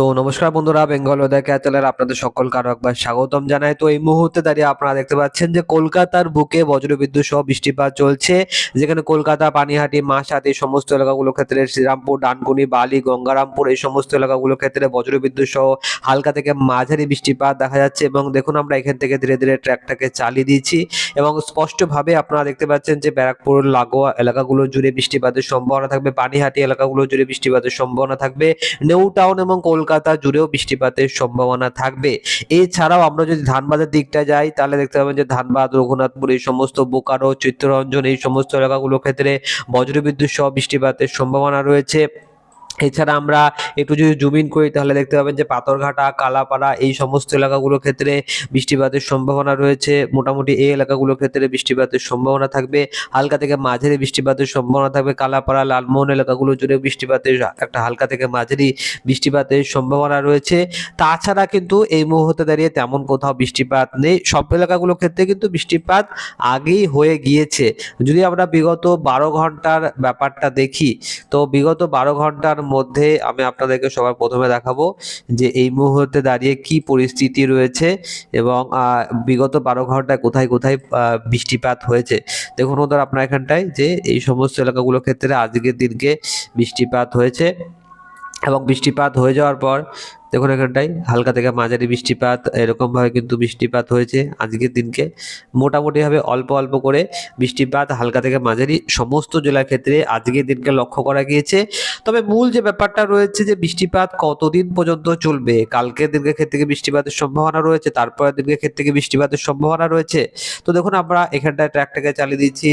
তো নমস্কার বন্ধুরা, বেঙ্গল চ্যানেলের আপনাদের সকলকে আরও একবার স্বাগতম জানাই। তো এই মুহূর্তে দাঁড়িয়ে আপনারা দেখতে পাচ্ছেন যে কলকাতার বুকে বজ্রবিদ্যুৎ সহ বৃষ্টিপাত চলছে, যেখানে কলকাতা, পানিহাটি এই সমস্ত এলাকাগুলোর ক্ষেত্রে শ্রীরামপুর, ডানকুনি, বালি, গঙ্গারামপুর এই সমস্ত এলাকাগুলোর ক্ষেত্রে বজ্রবিদ্যুৎ সহ হালকা থেকে মাঝারি বৃষ্টিপাত দেখা যাচ্ছে এবং দেখুন আমরা এখান থেকে ধীরে ধীরে ট্র্যাকটাকে চালিয়ে দিয়েছি এবং স্পষ্টভাবে আপনারা দেখতে পাচ্ছেন যে ব্যারাকপুর, লাগোয়া এলাকাগুলো জুড়ে বৃষ্টিপাতের সম্ভাবনা থাকবে, পানিহাটি এলাকাগুলো জুড়ে বৃষ্টিপাতের সম্ভাবনা থাকবে নিউ টাউন এবং কলকাতা জুড়েও বৃষ্টিপাতের সম্ভাবনা থাকবে। এছাড়াও আমরা যদি ধানবাদের দিকটা যাই, তাহলে দেখতে পাবেন যে ধানবাদ, রঘুনাথপুর এই সমস্ত বোকারো, চিত্তরঞ্জন এই সমস্ত এলাকাগুলোর ক্ষেত্রে বজ্রবিদ্যুৎ সহ বৃষ্টিপাতের সম্ভাবনা রয়েছে। এছাড়া আমরা একটু যদি জুম ইন করি, তাহলে দেখতে পাবেন যে পাথরঘাটা, কালাপাড়া এই সমস্ত এলাকাগুলোর ক্ষেত্রে বৃষ্টিপাতের সম্ভাবনা রয়েছে। মোটামুটি এই এলাকাগুলোর ক্ষেত্রে বৃষ্টিপাতের সম্ভাবনা থাকবে। হালকা থেকে মাঝারি বৃষ্টিপাতের সম্ভাবনা থাকবে। কালাপাড়া, লালমোহন এলাকাগুলো জুড়ে বৃষ্টিপাতের একটা হালকা থেকে মাঝারি বৃষ্টিপাতের সম্ভাবনা রয়েছে। তাছাড়া কিন্তু এই মুহূর্তে দাঁড়িয়ে তেমন কোথাও বৃষ্টিপাত নেই। সব এলাকাগুলোর ক্ষেত্রে কিন্তু বৃষ্টিপাত আগেই হয়ে গিয়েছে। যদি আমরা বিগত বারো ঘণ্টার ব্যাপারটা দেখি, তো বিগত বারো ঘণ্টার মধ্যে আমি আপনাদেরকে সবার প্রথমে দেখাবো যে এই মুহূর্তে দাঁড়িয়ে কি পরিস্থিতি রয়েছে এবং বিগত বারো ঘন্টায় কোথায় কোথায় বৃষ্টিপাত হয়েছে। দেখুন ওদের আপনার এখানটায় যে এই সমস্ত এলাকাগুলোর ক্ষেত্রে আজকের দিনকে বৃষ্টিপাত হয়েছে এবং বৃষ্টিপাত হয়ে যাওয়ার পর দেখুন এখানটায় হালকা থেকে মাঝারি বৃষ্টিপাত, এরকমভাবে কিন্তু বৃষ্টিপাত হয়েছে আজকের দিনকে। মোটামুটিভাবে অল্প অল্প করে বৃষ্টিপাত, হালকা থেকে মাঝারি সমস্ত জেলার ক্ষেত্রে আজকের দিনকে লক্ষ্য করা গিয়েছে। তবে মূল যে ব্যাপারটা রয়েছে যে বৃষ্টিপাত কতদিন পর্যন্ত চলবে, কালকের দিনকে ক্ষেত্রে কি বৃষ্টিপাতের সম্ভাবনা রয়েছে, তারপরের দিনকে ক্ষেত্রে কি বৃষ্টিপাতের সম্ভাবনা রয়েছে? তো দেখুন আমরা এখানটায় ট্র্যাকটাকে চালিয়ে দিচ্ছি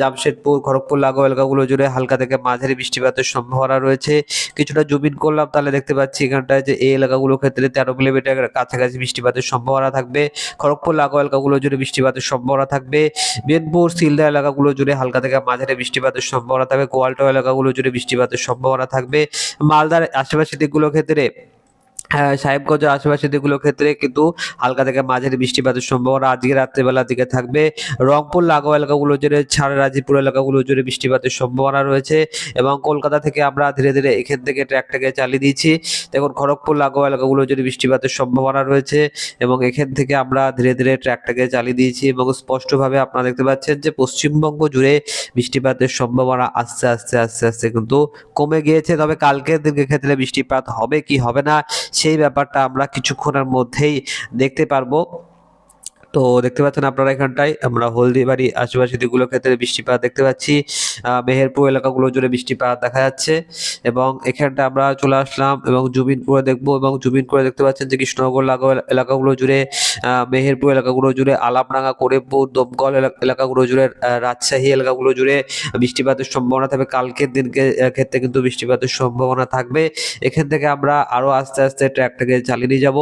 জামশেদপুর, খড়গপুর, লাগোয়া এলাকাগুলো জুড়ে হালকা থেকে মাঝারি বৃষ্টিপাতের সম্ভাবনা রয়েছে। কিছুটা জুবিন করলাম, তাহলে দেখতে পাচ্ছি এখানটায় যে এই এলাকাগুলোর ক্ষেত্রে তেরো কিলোমিটার কাছাকাছি বৃষ্টিপাতের সম্ভাবনা থাকবে। খড়গপুর লাগো এলাকাগুলো জুড়ে বৃষ্টিপাতের সম্ভাবনা থাকবে। মেদপুর সিলদা এলাকাগুলো জুড়ে হালকা থেকে মাঝারি বৃষ্টিপাতের সম্ভাবনা থাকবে। কোয়াল্টো এলাকাগুলো জুড়ে বৃষ্টিপাতের সম্ভাবনা থাকবে। মালদার আশেপাশে দিকগুলোর ক্ষেত্রে হ্যাঁ সাহেবগঞ্জের আশেপাশের দিকগুলোর ক্ষেত্রে কিন্তু হালকা থেকে মাঝারি বৃষ্টিপাতের সম্ভাবনা আজকে রাত্রেবেলার দিকে থাকবে। রংপুর, লাগোয়া এলাকাগুলো জুড়ে ছাড় রাজিপুর এলাকাগুলো জুড়ে বৃষ্টিপাতের সম্ভাবনা রয়েছে এবং কলকাতা থেকে আমরা ধীরে ধীরে এখান থেকে ট্র্যাকটাকে চালিয়ে দিয়েছি। দেখুন, খড়গপুর, লাগোয়া এলাকাগুলো জুড়ে বৃষ্টিপাতের সম্ভাবনা রয়েছে এবং এখান থেকে আমরা ধীরে ধীরে ট্র্যাকটাকে চালিয়ে দিয়েছি এবং স্পষ্টভাবে আপনারা দেখতে পাচ্ছেন যে পশ্চিমবঙ্গ জুড়ে বৃষ্টিপাতের সম্ভাবনা আস্তে আস্তে আস্তে আস্তে কিন্তু কমে গিয়েছে। তবে কালকের দিনের ক্ষেত্রে বৃষ্টিপাত হবে কি হবে না সেই ব্যাপারটা আমরা কিছুক্ষণের মধ্যেই দেখতে পারব। তো দেখতে পাচ্ছেন আপনারা এখানটায়, আমরা হলদিবাড়ি আশেপাশে দিকগুলোর ক্ষেত্রে বৃষ্টিপাত দেখতে পাচ্ছি মেহেরপুর এলাকাগুলো জুড়ে বৃষ্টিপাত দেখা যাচ্ছে এবং এখানটা আমরা চলে আসলাম এবং জুবিনপুরে দেখব এবং জুবিন করে দেখতে পাচ্ছেন যে কৃষ্ণনগর এলাকাগুলো জুড়ে মেহেরপুর এলাকাগুলো জুড়ে আলামডাঙ্গা করিমপুর, দমকল এলা- এলাকাগুলো জুড়ে রাজশাহী এলাকাগুলো জুড়ে বৃষ্টিপাতের সম্ভাবনা থাকবে। কালকের দিনকে ক্ষেত্রে কিন্তু বৃষ্টিপাতের সম্ভাবনা থাকবে। এখান থেকে আমরা আরও আস্তে আস্তে ট্র্যাকটাকে চালিয়ে নিয়ে যাব।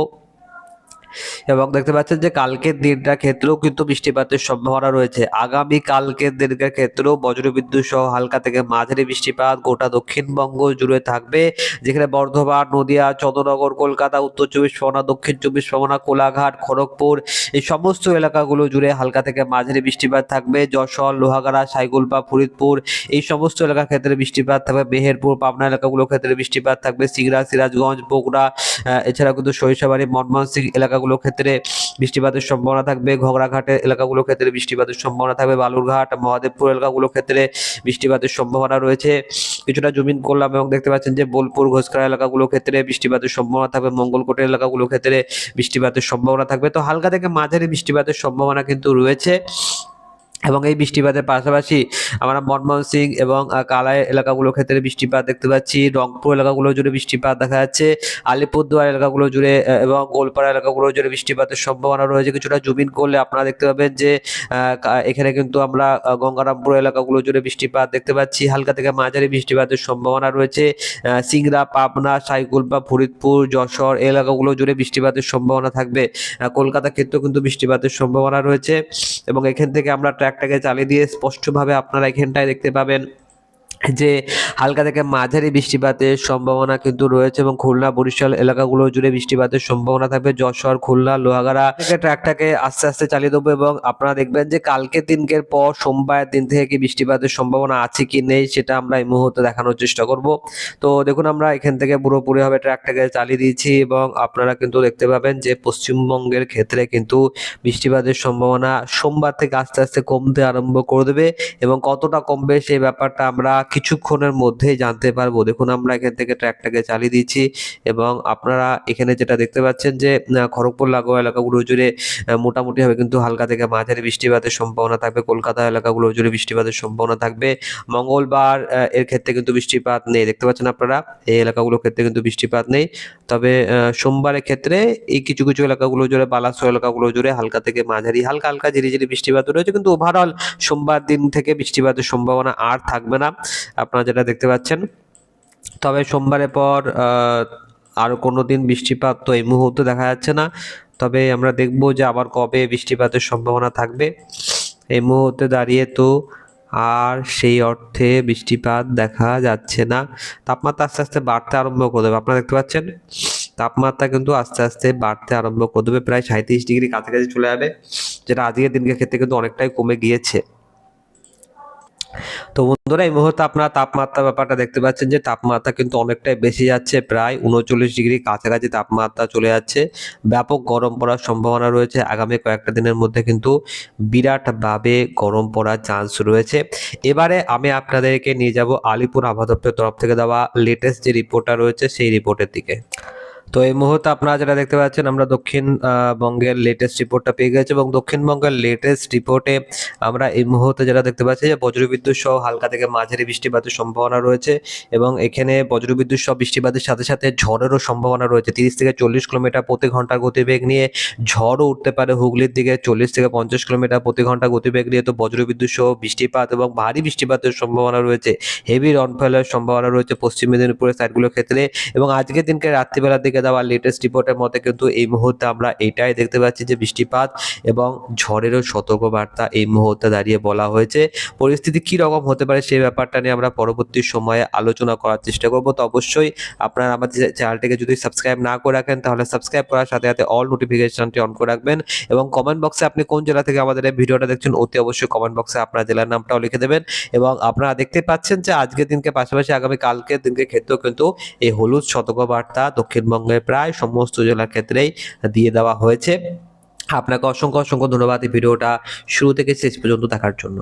এবং দেখতে পাচ্ছেন যে কালকের দিনটার ক্ষেত্রেও কিন্তু বৃষ্টিপাতের সম্ভাবনা রয়েছে। আগামী কালকের দিনটার ক্ষেত্রেও বজ্রবিদ্যুৎ সহ হালকা থেকে মাঝারি বৃষ্টিপাত গোটা দক্ষিণবঙ্গ জুড়ে থাকবে। যেখানে বর্ধমান, নদিয়া, চন্দ্রনগর, কলকাতা, উত্তর চব্বিশ পরগনা, দক্ষিণ চব্বিশ পরগনা, কোলাঘাট, খড়গপুর এই সমস্ত এলাকাগুলো জুড়ে হালকা থেকে মাঝারি বৃষ্টিপাত থাকবে। যশোর, লোহাগাড়া, সাইগুলপা, ফরিদপুর এই সমস্ত এলাকার ক্ষেত্রে বৃষ্টিপাত থাকবে। মেহেরপুর, পাবনা এলাকাগুলোর ক্ষেত্রে বৃষ্টিপাত থাকবে। সিংড়া, সিরাজগঞ্জ, বগুড়া এছাড়া কিন্তু সরিষাবাড়ি মনমোহন সিং এলাকাগুলোর ক্ষেত্রে বৃষ্টিপাতের সম্ভাবনা থাকবে ঘগড়াঘাটের এলাকাগুলোর ক্ষেত্রে বৃষ্টিপাতের সম্ভাবনা থাকবে, বালুরঘাট, মহাদেবপুর এলাকাগুলোর ক্ষেত্রে বৃষ্টিপাতের সম্ভাবনা রয়েছে। কিছুটা জমিন করলাম এবং দেখতে পাচ্ছেন যে বোলপুর ঘোষকরা এলাকাগুলোর ক্ষেত্রে বৃষ্টিপাতের সম্ভাবনা থাকবে মঙ্গলকোটের এলাকাগুলোর ক্ষেত্রে বৃষ্টিপাতের সম্ভাবনা থাকবে। তো হালকা থেকে মাঝারি বৃষ্টিপাতের সম্ভাবনা কিন্তু রয়েছে। এবং এই বৃষ্টিপাতের পাশাপাশি আমরা মনমোহন সিং এবং কালাই এলাকাগুলোর ক্ষেত্রে বৃষ্টিপাত দেখতে পাচ্ছি। রংপুর এলাকাগুলো জুড়ে বৃষ্টিপাত দেখা যাচ্ছে। আলিপুরদুয়ার এলাকাগুলো জুড়ে এবং গোলপাড়া এলাকাগুলো জুড়ে বৃষ্টিপাতের সম্ভাবনা রয়েছে। কিছুটা জুবিন করলে আপনারা দেখতে পাবেন যে এখানে কিন্তু আমরা গঙ্গারামপুর এলাকাগুলো জুড়ে বৃষ্টিপাত দেখতে পাচ্ছি। হালকা থেকে মাঝারি বৃষ্টিপাতের সম্ভাবনা রয়েছে। সিংড়া, পাবনা সাইকুলপা ফরিদপুর, যশোর এলাকাগুলো জুড়ে বৃষ্টিপাতের সম্ভাবনা থাকবে। কলকাতা ক্ষেত্রেও কিন্তু বৃষ্টিপাতের সম্ভাবনা রয়েছে এবং এখান থেকে আমরা ট্র্যাকটাকে চালিয়ে দিয়ে স্পষ্টভাবে আপনারা এখানটায় দেখতে পাবেন। যে হালকা থেকে মাঝারি বৃষ্টিপাতের সম্ভাবনা কিন্তু রয়েছে এবং খুলনা, বরিশাল এলাকাগুলো জুড়ে বৃষ্টিপাতের সম্ভাবনা থাকবে। যশোর, খুলনা, লোহাগাড়া ট্র্যাকটাকে আস্তে আস্তে চালিয়ে দেবো এবং আপনারা দেখবেন যে কালকে দিনকের পর সোমবার দিন থেকে কি বৃষ্টিপাতের সম্ভাবনা আছে কি নেই সেটা আমরা এই মুহূর্তে দেখানোর চেষ্টা করব। তো দেখুন, আমরা এখান থেকে পুরোপুরিভাবে ট্র্যাকটাকে চালিয়ে দিয়েছি এবং আপনারা কিন্তু দেখতে পাবেন যে পশ্চিমবঙ্গের ক্ষেত্রে কিন্তু বৃষ্টিপাতের সম্ভাবনা সোমবার থেকে আস্তে আস্তে কমতে আরম্ভ করে দেবে এবং কতটা কমবে সেই ব্যাপারটা আমরা কিছুক্ষণের মধ্যেই জানতে পারব। দেখুন আমরা এখান থেকে ট্র্যাকটাকে চালিয়ে দিচ্ছি এবং আপনারা এখানে যেটা দেখতে পাচ্ছেন যে খড়গপুর লাগোয়া এলাকাগুলো জুড়ে আহ, মোটামুটিভাবে কিন্তু হালকা থেকে মাঝারি বৃষ্টিপাতের সম্ভাবনা থাকবে। কলকাতা এলাকাগুলো জুড়ে বৃষ্টিপাতের সম্ভাবনা থাকবে। মঙ্গলবার এর ক্ষেত্রে কিন্তু বৃষ্টিপাত নেই। দেখতে পাচ্ছেন আপনারা এই এলাকাগুলোর ক্ষেত্রে কিন্তু বৃষ্টিপাত নেই। তবে সোমবারের ক্ষেত্রে এই কিছু কিছু এলাকাগুলো জুড়ে বালাসো এলাকাগুলো জুড়ে হালকা থেকে মাঝারি হালকা হালকা ঝিরিঝিরি বৃষ্টিপাত রয়েছে। কিন্তু ওভারঅল সোমবার দিন থেকে বৃষ্টিপাতের সম্ভাবনা আর থাকবে না। আপনারা যেটা দেখতে পাচ্ছেন। তবে সোমবারের পর আরও কোনো দিন বৃষ্টিপাত তো এই মুহূর্তে দেখা যাচ্ছে না। তবে আমরা দেখব যে আবার কবে বৃষ্টিপাতের সম্ভাবনা থাকবে। এই মুহূর্তে দাঁড়িয়ে তো আর সেই অর্থে বৃষ্টিপাত দেখা যাচ্ছে না। তাপমাত্রা আস্তে আস্তে বাড়তে আরম্ভ করে দেবে। আপনারা দেখতে পাচ্ছেন? তাপমাত্রা কিন্তু আস্তে আস্তে বাড়তে আরম্ভ করে দেবে। প্রায় সাঁত্রিশ ডিগ্রি কাছাকাছি চলে যাবে, যেটা আজকের দিনকে ক্ষেত্রে কিন্তু অনেকটাই কমে গিয়েছে। তো বন্ধুরা, এই মুহূর্তে আপনারা তাপমাত্রা ব্যাপারটা দেখতে পাচ্ছেন যে তাপমাত্রা কিন্তু অনেকটাই বেশি যাচ্ছে, প্রায় উনচল্লিশ ডিগ্রি কাছাকাছি তাপমাত্রা চলে যাচ্ছে। ব্যাপক গরম পড়ার সম্ভাবনা রয়েছে। আগামী কয়েকটা দিনের মধ্যে কিন্তু বিরাটভাবে গরম পড়ার চান্স রয়েছে। এবারে আমি আপনাদেরকে নিয়ে যাব আলিপুর আবহাওয়া দপ্তরের তরফ থেকে দেওয়া লেটেস্ট যে রিপোর্টটা রয়েছে, সেই রিপোর্টের দিকে। তো এই মুহূর্তে আপনারা যেটা দেখতে পাচ্ছেন আমরা দক্ষিণ আহ, বঙ্গের লেটেস্ট রিপোর্টটা পেয়ে গেছি এবং দক্ষিণবঙ্গের লেটেস্ট রিপোর্টে আমরা এই মুহূর্তে যেটা দেখতে পাচ্ছি যে বজ্রবিদ্যুৎ সহ হালকা থেকে মাঝারি বৃষ্টিপাতের সম্ভাবনা রয়েছে এবং এখানে বজ্রবিদ্যুৎ সহ বৃষ্টিপাতের সাথে সাথে ঝড়েরও সম্ভাবনা রয়েছে। তিরিশ থেকে চল্লিশ কিলোমিটার প্রতি ঘণ্টা গতিবেগ নিয়ে ঝড়ও উঠতে পারে হুগলির দিকে। চল্লিশ থেকে পঞ্চাশ কিলোমিটার প্রতি ঘণ্টা গতিবেগ নিয়ে তো বজ্রবিদ্যুৎ সহ বৃষ্টিপাত এবং ভারী বৃষ্টিপাতের সম্ভাবনা রয়েছে। হেভি রনফলের সম্ভাবনা রয়েছে পশ্চিম মেদিনীপুরের সাইডগুলোর ক্ষেত্রে এবং আজকের দিনকে রাত্রিবেলার দিকে দেওয়া লেটেস্ট রিপোর্টের মতে কিন্তু এই মুহূর্তে আমরা এটাই দেখতে পাচ্ছি যে বৃষ্টিপাত এবং ঝড়েরও সতর্কবার্তা এই মুহূর্তে দাঁড়িয়ে বলা হয়েছে। পরিস্থিতি কি রকম হতে পারে সেই ব্যাপারটা নিয়ে আমরা পরবর্তী সময়ে আলোচনা করার চেষ্টা করব। তো অবশ্যই আপনারা আমাদের চ্যানেলটিকে যদি সাবস্ক্রাইব না করে রাখেন, তাহলে সাবস্ক্রাইব করার সাথে সাথে অল নোটিফিকেশনটি অন করে রাখবেন এবং কমেন্ট বক্সে আপনি কোন জেলা থেকে আমাদের এই ভিডিওটা দেখছেন, অতি অবশ্যই কমেন্ট বক্সে আপনার জেলার নামটাও লিখে দেবেন এবং আপনারা দেখতে পাচ্ছেন যে আজকের দিনকে পাশাপাশি আগামী কালকের দিনকে ক্ষেত্রেও কিন্তু এই হলুদ সতর্কবার্তা প্রায় সমস্ত জেলার ক্ষেত্রেই দিয়ে দেওয়া হয়েছে। আপনাকে অসংখ্য অসংখ্য ধন্যবাদ এই ভিডিওটা শুরু থেকে শেষ পর্যন্ত দেখার জন্য।